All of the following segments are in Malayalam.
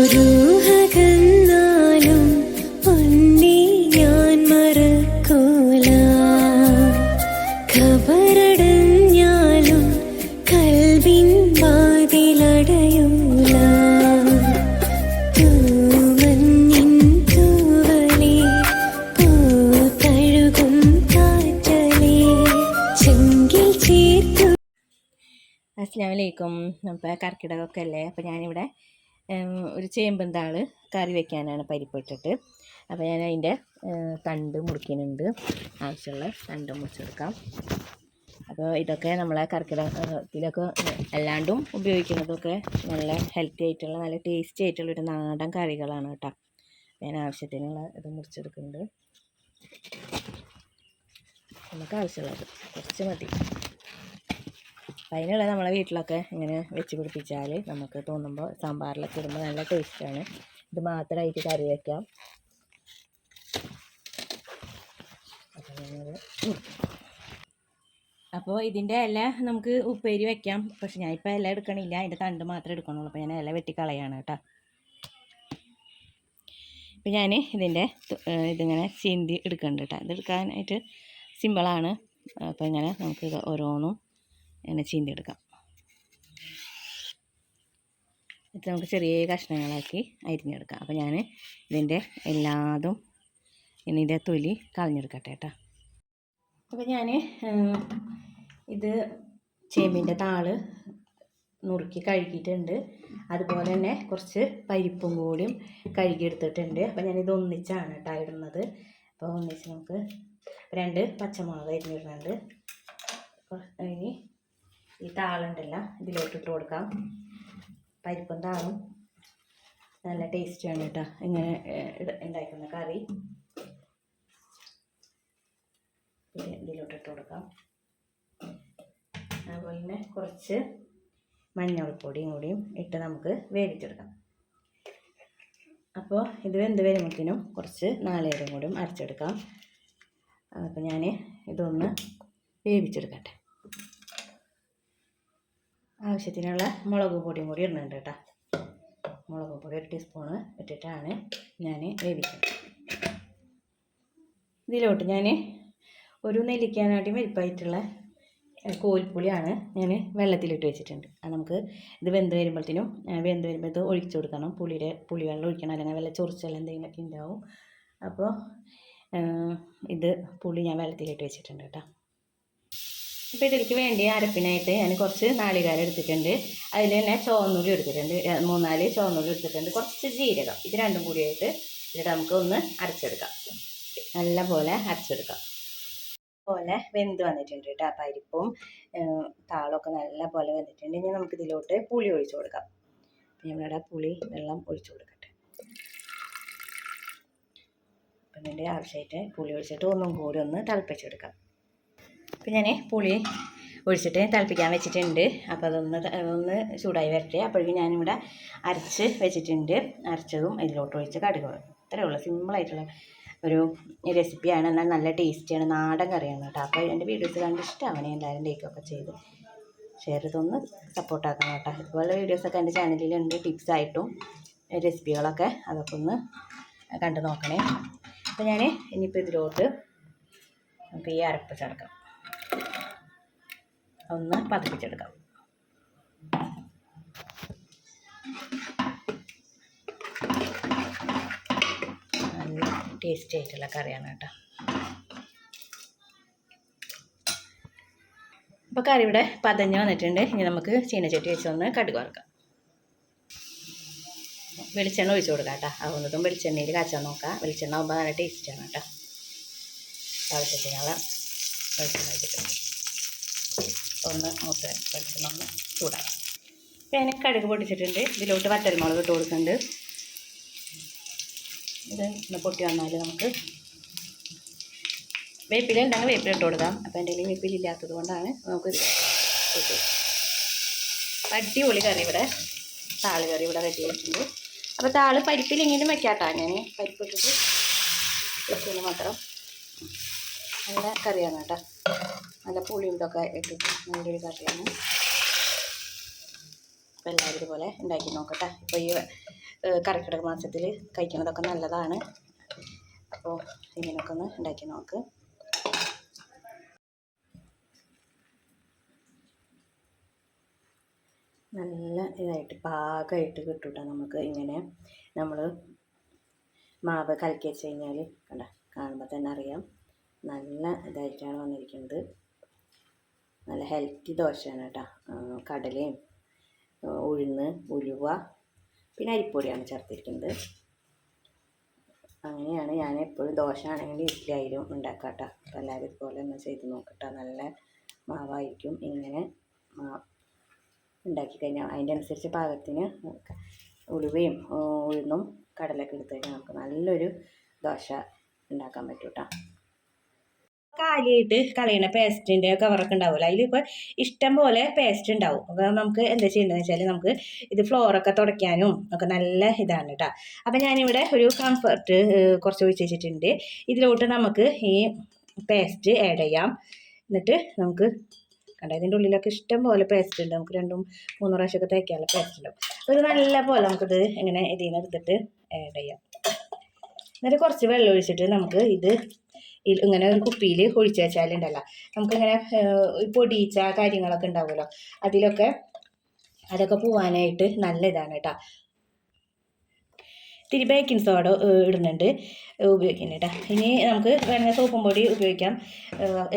ഞാൻ അസ്സാം വലൈക്കും അപ്പോൾ കർക്കിടകമൊക്കെ അല്ലേ? അപ്പോൾ ഞാനിവിടെ ഒരു ചേമ്പന്താൾ കറി വെക്കാനാണ് പരിപ്പിട്ടിട്ട്. അപ്പോൾ ഞാൻ അതിന്റെ തണ്ട് മുറിക്കുന്നുണ്ട്. ആവശ്യമുള്ള തണ്ട് മുറിച്ചെടുക്കാം. അപ്പോൾ ഇതൊക്കെ നമ്മളെ കർക്കിടകത്തിലൊക്കെ അല്ലാണ്ടും ഉപയോഗിക്കുന്നതൊക്കെ നല്ല ഹെൽത്തി ആയിട്ടുള്ള നല്ല ടേസ്റ്റി ആയിട്ടുള്ള ഒരു നാടൻ കറികളാണ് കേട്ടോ. ഞാൻ ആവശ്യത്തിനുള്ള ഇത് മുറിച്ചെടുക്കുന്നുണ്ട്. നമുക്ക് ആവശ്യമുള്ളത് കുറച്ച് മതി. അപ്പം അതിനുള്ള നമ്മളെ വീട്ടിലൊക്കെ ഇങ്ങനെ വെച്ച് പിടിപ്പിച്ചാൽ നമുക്ക് തോന്നുമ്പോൾ സാമ്പാറിലൊക്കെ ഇടുമ്പോൾ നല്ല ടേസ്റ്റാണ് ഇത് മാത്രമായിട്ട് കറി വയ്ക്കാം അപ്പോൾ ഇതിന്റെ ഇല നമുക്ക് ഉപ്പേരി വയ്ക്കാം പക്ഷെ ഞാൻ ഇപ്പോൾ ഇല എടുക്കണില്ല. അതിന്റെ തണ്ട് മാത്രമേ എടുക്കണുള്ളൂ. അപ്പോൾ ഞാൻ ഇല വെട്ടിക്കളയാണ് കേട്ടോ. അപ്പോൾ ഞാൻ ഇതിന്റെ ഇതിങ്ങനെ ചീന്തി എടുക്കുന്നുണ്ട് കേട്ടോ. ഇതെടുക്കാനായിട്ട് സിമ്പിളാണ് അപ്പോൾ ഇങ്ങനെ നമുക്ക് ഓരോന്നും ഇങ്ങനെ ചീന്തിയെടുക്കാം. ഇത് നമുക്ക് ചെറിയ കഷ്ണങ്ങളാക്കി അരിഞ്ഞെടുക്കാം. അപ്പോൾ ഞാൻ ഇതിന്റെ എല്ലാതും ഇതിന്റെ തൊലി കളഞ്ഞെടുക്കട്ടെ കേട്ടോ അപ്പോൾ ഞാൻ ഇത് ചേമ്പിന്റെ താൾ നുറുക്കി കഴുകിയിട്ടുണ്ട്. അതുപോലെ തന്നെ കുറച്ച് പരിപ്പും കൂടിയും കഴുകിയെടുത്തിട്ടുണ്ട് അപ്പോൾ ഞാനിത് ഒന്നിച്ചാണ് കേട്ടോ ഇടുന്നത്. അപ്പോൾ ഒന്നിച്ച് നമുക്ക് രണ്ട് പച്ചമുളക് അരിഞ്ഞിടുന്നുണ്ട്. ഇനി ഈ താളുണ്ടല്ലോ ഇതിലോട്ട് ഇട്ട് കൊടുക്കാം. പരിപ്പും താളും നല്ല ടേസ്റ്റിയാണ് കേട്ടോ ഇങ്ങനെ ഉണ്ടാക്കുന്ന കറി. ഇത് ഇതിലോട്ട് ഇട്ട് കൊടുക്കാം. അതുപോലെ തന്നെ കുറച്ച് മഞ്ഞൾപ്പൊടിയും കൂടിയും ഇട്ട് നമുക്ക് വേവിച്ചെടുക്കാം. അപ്പോൾ ഇത് വെന്ത് വരുമ്പോഴത്തേനും കുറച്ച് നാളികേരം കൂടിയും അരച്ചെടുക്കാം. അപ്പോൾ ഞാൻ ഇതൊന്ന് വേവിച്ചെടുക്കട്ടെ. ആവശ്യത്തിനുള്ള മുളക് പൊടിയും കൂടി ഇടുന്നുണ്ട് കേട്ടോ. മുളക് പൊടി ഒരു ടീസ്പൂണ് ഇട്ടിട്ടാണ് ഞാൻ വേവിക്കുന്നത്. ഇതിലോട്ട് ഞാൻ ഒരു നെല്ലിക്കാനാട്ടി വലിപ്പമായിട്ടുള്ള ഏഹ്, കോൽപ്പുളിയാണ് ഞാൻ വെള്ളത്തിലിട്ട് വെച്ചിട്ടുണ്ട്. അത് നമുക്ക് ഇത് വെന്ത് വരുമ്പോഴത്തേനും വെന്ത് വരുമ്പോൾ ഇത് ഒഴിച്ചു കൊടുക്കണം. പുളിയുടെ പുളി വെള്ളം ഒഴിക്കണം. അല്ലെങ്കിൽ വല്ല ചൊറിച്ചെല്ലാം എന്തെങ്കിലുമൊക്കെ ഉണ്ടാവും. അപ്പോൾ ഇത് പുളി ഞാൻ വെള്ളത്തിലിട്ട് വെച്ചിട്ടുണ്ട് കേട്ടോ. അപ്പോൾ ഇതിലേക്ക് വേണ്ടി അരപ്പിനായിട്ട് ഞാൻ കുറച്ച് നാളികാരം എടുത്തിട്ടുണ്ട്. അതിൽ തന്നെ ചുവന്നുള്ളി എടുത്തിട്ടുണ്ട്. മൂന്നാൽ ചുവന്നുള്ളി എടുത്തിട്ടുണ്ട്. കുറച്ച് ജീരകം. ഇത് രണ്ടും കൂടിയായിട്ട് ഇതിട്ട് നമുക്ക് ഒന്ന് അരച്ചെടുക്കാം. നല്ല പോലെ അരച്ചെടുക്കാം. പോലെ വെന്ത് വന്നിട്ടുണ്ട് കേട്ടോ. ആ പരിപ്പും താളമൊക്കെ നല്ല പോലെ വെന്തിട്ടുണ്ട് ഇനി നമുക്ക് ഇതിലോട്ട് പുളി ഒഴിച്ചു കൊടുക്കാം. നമ്മളുടെ പുളി വെള്ളം ഒഴിച്ചു കൊടുക്കട്ടെ. അപ്പം ഇതിന്റെ ആവശ്യമായിട്ട് പുളി ഒഴിച്ചിട്ട് ഒന്നും കൂടി ഒന്ന് തിളപ്പിച്ചെടുക്കാം. അപ്പം ഞാൻ പുളി ഒഴിച്ചിട്ട് തിളപ്പിക്കാൻ വെച്ചിട്ടുണ്ട്. അപ്പോൾ അതൊന്ന് ഒന്ന് ചൂടായി വരട്ടെ. അപ്പോഴേക്കും ഞാനിവിടെ അരച്ച് വെച്ചിട്ടുണ്ട്. അരച്ചതും ഇതിലോട്ട് ഒഴിച്ച് കടുക്. ഇത്രയേ ഉള്ളൂ. സിമ്പിളായിട്ടുള്ള ഒരു റെസിപ്പിയാണ് എന്നാൽ നല്ല ടേസ്റ്റിയാണ് നാടൻ കറിയാണ് കേട്ടോ. അപ്പോൾ എന്റെ വീഡിയോസ് കണ്ട് ഇഷ്ടമാണ് എല്ലാവരും ലൈക്കൊക്കെ ചെയ്ത്. ഷെയർ ചെയ്തൊന്ന് സപ്പോർട്ടാക്കണം കേട്ടോ. ഇതുപോലെ വീഡിയോസൊക്കെ എന്റെ ചാനലിലുണ്ട് ടിപ്സ് ആയിട്ടും റെസിപ്പികളൊക്കെ അതൊക്കെ ഒന്ന് കണ്ടു നോക്കണേ. അപ്പോൾ ഞാൻ ഇനിയിപ്പോൾ ഇതിലോട്ട് നമുക്ക് ഈ അരപ്പ് ചേർക്കാം. ഒന്ന് പതിപ്പിച്ചെടുക്കാം. നല്ല ടേസ്റ്റി ആയിട്ടുള്ള കറിയാണ് കേട്ടോ. അപ്പോൾ കറി ഇവിടെ പതഞ്ഞ് വന്നിട്ടുണ്ട്. ഇനി നമുക്ക് ചീനച്ചട്ടി വെച്ചൊന്ന് കടുക് വറുക്കാം. വെളിച്ചെണ്ണ ഒഴിച്ച് കൊടുക്കാം കേട്ടോ. ആവുന്നതും വെളിച്ചെണ്ണയിൽ കാച്ചാൻ നോക്കാം. വെളിച്ചെണ്ണ ആകുമ്പോൾ നല്ല ടേസ്റ്റാണ് കേട്ടോ. ആവശ്യത്തിനുള്ള വെളിച്ചെണ്ണ വെച്ചിട്ടുണ്ട് ഒന്ന് മൂത്ത് ഒന്ന് ചൂടാക്കാം. അപ്പോൾ ഞാൻ കടുക് പൊട്ടിച്ചിട്ടുണ്ട്. ഇതിലോട്ട് വറ്റൽമുളക് ഇട്ട് കൊടുക്കുന്നുണ്ട്. ഇത് ഒന്ന് പൊട്ടി വന്നാൽ നമുക്ക് വേപ്പില ഉണ്ടെങ്കിൽ വേപ്പില ഇട്ട് കൊടുക്കാം. അപ്പോൾ എന്റെ കയ്യിൽ വേപ്പില ഇല്ലാത്തത് കൊണ്ടാണ് നമുക്ക് ഇട്ട് അടിപൊളി കറി ഇവിടെ. താൾ കറി ഇവിടെ റെഡി ആയിട്ടുണ്ട്. അപ്പോൾ താൾ പരിപ്പിലെങ്കിലും വെക്കാട്ടാ ഞാൻ പരിപ്പിട്ടിട്ട് വെച്ചതിന് മാത്രം. നല്ല കറിയാണ് കേട്ടോ. നല്ല പുളിയും ഇതൊക്കെ ഇട്ടിട്ട് നല്ലൊരു കറിയാണ്. അപ്പോൾ എല്ലാവരും ഇതുപോലെ ഉണ്ടാക്കി നോക്കട്ടെ. ഇപ്പോൾ ഈ കറിക്കിടക മാസത്തിൽ കഴിക്കുന്നതൊക്കെ നല്ലതാണ്. അപ്പോൾ ഇങ്ങനെയൊക്കെ ഒന്ന് ഉണ്ടാക്കി നോക്ക്. നല്ല ഇതായിട്ട് പാകമായിട്ട് കിട്ടൂട്ടോ നമുക്ക് ഇങ്ങനെ നമ്മൾ മാവ് കലക്കി വെച്ച് കഴിഞ്ഞാൽ കണ്ട കാണുമ്പോൾ തന്നെ അറിയാം. നല്ല ഇതായിട്ടാണ് വന്നിരിക്കുന്നത്. നല്ല ഹെൽത്തി ദോശയാണ് കേട്ടോ. കടലയും ഉഴുന്ന് ഉലുവ പിന്നെ അരിപ്പൊടിയാണ് ചേർത്തിരിക്കുന്നത്. അങ്ങനെയാണ് ഞാൻ എപ്പോഴും ദോശ ആണെങ്കിലും ഇഡ്ഡലി ആയാലും കേട്ടോ. അപ്പോൾ എല്ലാവരും ഇതുപോലെ ഒന്ന് ചെയ്ത് നോക്കട്ടോ നല്ല മാവായിരിക്കും. ഇങ്ങനെ ഉണ്ടാക്കി കഴിഞ്ഞാൽ അതിന്റെ അനുസരിച്ച് പാകത്തിന് ഉലുവയും ആ, ഉഴുന്നും കടലൊക്കെ എടുത്ത് കഴിഞ്ഞാൽ നമുക്ക് നല്ലൊരു ദോശ ഉണ്ടാക്കാൻ പറ്റും കേട്ടോ. കാലിയായിട്ട് കളയണ പേസ്റ്റിന്റെ കവറൊക്കെ ഉണ്ടാവില്ല അതിലിപ്പോൾ ഇഷ്ടം പോലെ പേസ്റ്റ് ഉണ്ടാവും. അപ്പോൾ നമുക്ക് എന്താ ചെയ്യേണ്ടതെന്ന് വെച്ചാൽ നമുക്ക് ഇത് ഫ്ലോറൊക്കെ തുടയ്ക്കാനും ഒക്കെ നല്ല ഇതാണ് കേട്ടോ അപ്പോൾ ഞാനിവിടെ ഒരു കംഫർട്ട് കുറച്ച് ഒഴിച്ച് വെച്ചിട്ടുണ്ട്. ഇതിലോട്ട് നമുക്ക് ഈ പേസ്റ്റ് ആഡ് ചെയ്യാം. എന്നിട്ട് നമുക്ക് കണ്ട ഇതിന്റെ ഉള്ളിലൊക്കെ ഇഷ്ടം പോലെ പേസ്റ്റ് ഉണ്ട്. നമുക്ക് രണ്ടും മൂന്ന് പ്രാവശ്യമൊക്കെ തേക്കാനുള്ള പേസ്റ്റ് ഉണ്ടാവും. ഒരു നല്ല പോലെ നമുക്കിത് ഇങ്ങനെ ഇതിൽ നിന്ന് എടുത്തിട്ട് ആഡ് ചെയ്യാം. എന്നിട്ട് കുറച്ച് വെള്ളം ഒഴിച്ചിട്ട് നമുക്ക് ഇത് ഇങ്ങനെ ഒരു കുപ്പിയിൽ ഒഴിച്ച് വെച്ചാലുണ്ടല്ലോ. നമുക്കിങ്ങനെ പൊടിച്ച കാര്യങ്ങളൊക്കെ ഉണ്ടാവുമല്ലോ. അതിലൊക്കെ അതൊക്കെ പോവാനായിട്ട് നല്ല ഇതാണ് കേട്ടോ. ഇത്തിരി ബേക്കിംഗ് സോഡ ഇടുന്നുണ്ട്. ഉപയോഗിക്കുന്നുണ്ട് ഇനി നമുക്ക് വേണമെങ്കിൽ സോപ്പും പൊടി ഉപയോഗിക്കാം.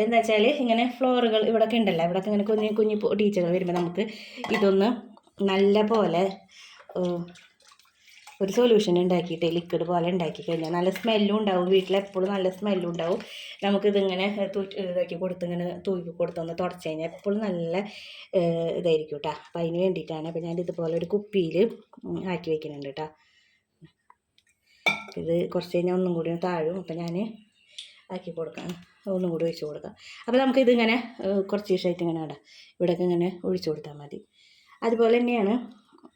എന്താ വെച്ചാൽ ഇങ്ങനെ ഫ്ലോറുകൾ ഇവിടെയൊക്കെ ഉണ്ടല്ലോ. ഇവിടെയൊക്കെ ഇങ്ങനെ കുഞ്ഞു കുഞ്ഞു പൊടിച്ചകൾ വരുമ്പോൾ നമുക്ക് ഇതൊന്ന് നല്ല പോലെ ഒരു സൊല്യൂഷൻ ഉണ്ടാക്കിയിട്ട് ലിക്വിഡ് പോലെ ഉണ്ടാക്കി കഴിഞ്ഞാൽ നല്ല സ്മെല്ലും ഉണ്ടാവും. വീട്ടിലെപ്പോഴും നല്ല സ്മെല്ലും ഉണ്ടാവും. നമുക്കിതിങ്ങനെ ഇതാക്കി കൊടുത്ത് ഇങ്ങനെ തൂക്കി കൊടുത്തൊന്ന് തുടച്ച് കഴിഞ്ഞാൽ എപ്പോഴും നല്ല ഇതായിരിക്കും കേട്ടോ അപ്പം അതിന് വേണ്ടിയിട്ടാണ് അപ്പം ഞാൻ ഇതുപോലെ ഒരു കുപ്പിയിൽ ആക്കി വയ്ക്കുന്നുണ്ട് കേട്ടോ ഇത് കുറച്ച് കഴിഞ്ഞാൽ ഒന്നും കൂടി താഴും. അപ്പം ഞാൻ ആക്കി കൊടുക്കാം. ഒന്നും കൂടി ഒഴിച്ച് കൊടുക്കാം. അപ്പോൾ നമുക്കിതിങ്ങനെ കുറച്ച് ദിവസമായിട്ട് ഇങ്ങനെ ഇടാം ഇവിടെയൊക്കെ ഇങ്ങനെ ഒഴിച്ചു കൊടുത്താൽ മതി. അതുപോലെ തന്നെയാണ്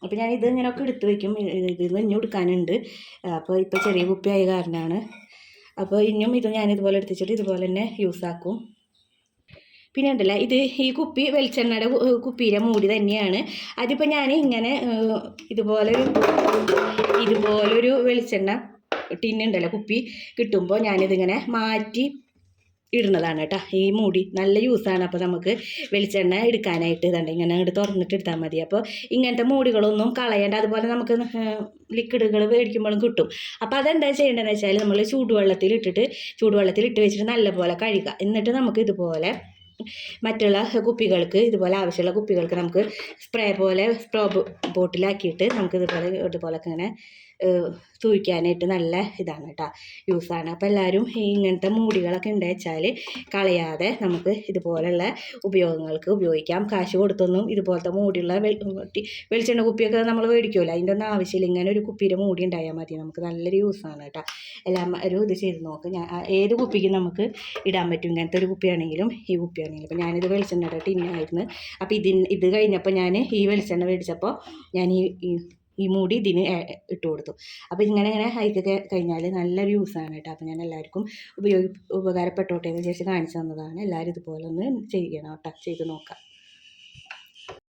അപ്പോൾ ഞാൻ ഇത് ഇങ്ങനെയൊക്കെ എടുത്ത് വയ്ക്കും ഇതിൽ ഇനിയും എടുക്കാനുണ്ട് അപ്പോൾ ഇപ്പോൾ ചെറിയ കുപ്പിയായ കാരണമാണ് അപ്പോൾ ഇനിയും ഇത് ഞാൻ ഇതുപോലെ എടുത്തിച്ചിട്ട് ഇതുപോലെ തന്നെ യൂസ് ആക്കും. പിന്നെ ഉണ്ടല്ല ഇത് ഈ കുപ്പി വെളിച്ചെണ്ണയുടെ കുപ്പിയിലെ മൂടി തന്നെയാണ്. അതിപ്പോൾ ഞാൻ ഇങ്ങനെ ഇതുപോലെ ഇതുപോലൊരു ഇതുപോലൊരു വെളിച്ചെണ്ണ ടിന്നുണ്ടല്ലോ കുപ്പി കിട്ടുമ്പോൾ ഞാനിതിങ്ങനെ മാറ്റി ഇടുന്നതാണ് കേട്ടോ. ഈ മൂടി നല്ല യൂസാണ് അപ്പോൾ നമുക്ക് വെളിച്ചെണ്ണ എടുക്കാനായിട്ട് ഇതുണ്ട്. ഇങ്ങനെ അങ്ങോട്ട് തുറന്നിട്ട് എടുത്താൽ മതി. അപ്പോൾ ഇങ്ങനത്തെ മൂടികളൊന്നും കളയേണ്ട. അതുപോലെ നമുക്ക് ലിക്വിഡുകൾ മേടിക്കുമ്പോഴും കിട്ടും. അപ്പോൾ അതെന്താ ചെയ്യേണ്ടതെന്ന് വെച്ചാൽ നമ്മൾ ചൂടുവെള്ളത്തിൽ ഇട്ടിട്ട് ചൂടുവെള്ളത്തിൽ ഇട്ട് വെച്ചിട്ട് നല്ലപോലെ കഴുകുക എന്നിട്ട് നമുക്ക് ഇതുപോലെ മറ്റുള്ള കുപ്പികൾക്ക് ഇതുപോലെ ആവശ്യമുള്ള കുപ്പികൾക്ക് നമുക്ക് സ്പ്രേ പോലെ സ്പ്രോ ബോട്ടിലാക്കിയിട്ട് നമുക്ക് ഇതുപോലെ ഇതുപോലൊക്കെ ഇങ്ങനെ ഏഹ്, തൂയ്ക്കാനായിട്ട് നല്ല ഇതാണ് കേട്ടോ യൂസാണ് അപ്പോൾ എല്ലാവരും ഇങ്ങനത്തെ മൂടികളൊക്കെ ഉണ്ട് വെച്ചാൽ കളയാതെ നമുക്ക് ഇതുപോലുള്ള ഉപയോഗങ്ങൾക്ക് ഉപയോഗിക്കാം. കാശ് കൊടുത്തൊന്നും ഇതുപോലത്തെ മൂടിയുള്ള വെളിച്ചെണ്ണ കുപ്പിയൊക്കെ നമ്മൾ മേടിക്കുമല്ലോ അതിന്റെ ഒന്നും ആവശ്യമില്ല. ഇങ്ങനെ ഒരു കുപ്പിയുടെ മൂടി ഉണ്ടായാൽ മതി നമുക്ക് നല്ലൊരു യൂസാണ് കേട്ടോ. എല്ലാം ഒരു ഇത് ചെയ്ത് നോക്ക്. ഞാൻ ഏത് കുപ്പിക്കും നമുക്ക് ഇടാൻ പറ്റും? ഇങ്ങനത്തെ ഒരു കുപ്പിയാണെങ്കിലും ഈ കുപ്പിയാണെങ്കിലും. അപ്പോൾ ഞാനിത് വെളിച്ചെണ്ണയുടെ ടിന്നായിരുന്നു. അപ്പോൾ ഇതിന് ഇത് കഴിഞ്ഞപ്പോൾ ഞാൻ ഈ വെളിച്ചെണ്ണ മേടിച്ചപ്പോൾ ഞാൻ ഈ ഈ- മൂടി ഇതിന് ഇട്ട് കൊടുത്തു. അപ്പോൾ ഇങ്ങനെ ഇങ്ങനെ ഹൈക്കൊക്കെ കഴിഞ്ഞാൽ നല്ലൊരു യൂസാണ് കേട്ടോ. അപ്പോൾ ഞാൻ എല്ലാവർക്കും ഉപയോഗി ഉപകാരപ്പെട്ടോട്ടെ എന്ന് വിചാരിച്ച് കാണിച്ചു തന്നതാണ്. എല്ലാവരും ഇതുപോലെ ഒന്ന് ചെയ്യണം കേട്ടോ. ചെയ്ത് നോക്കാം.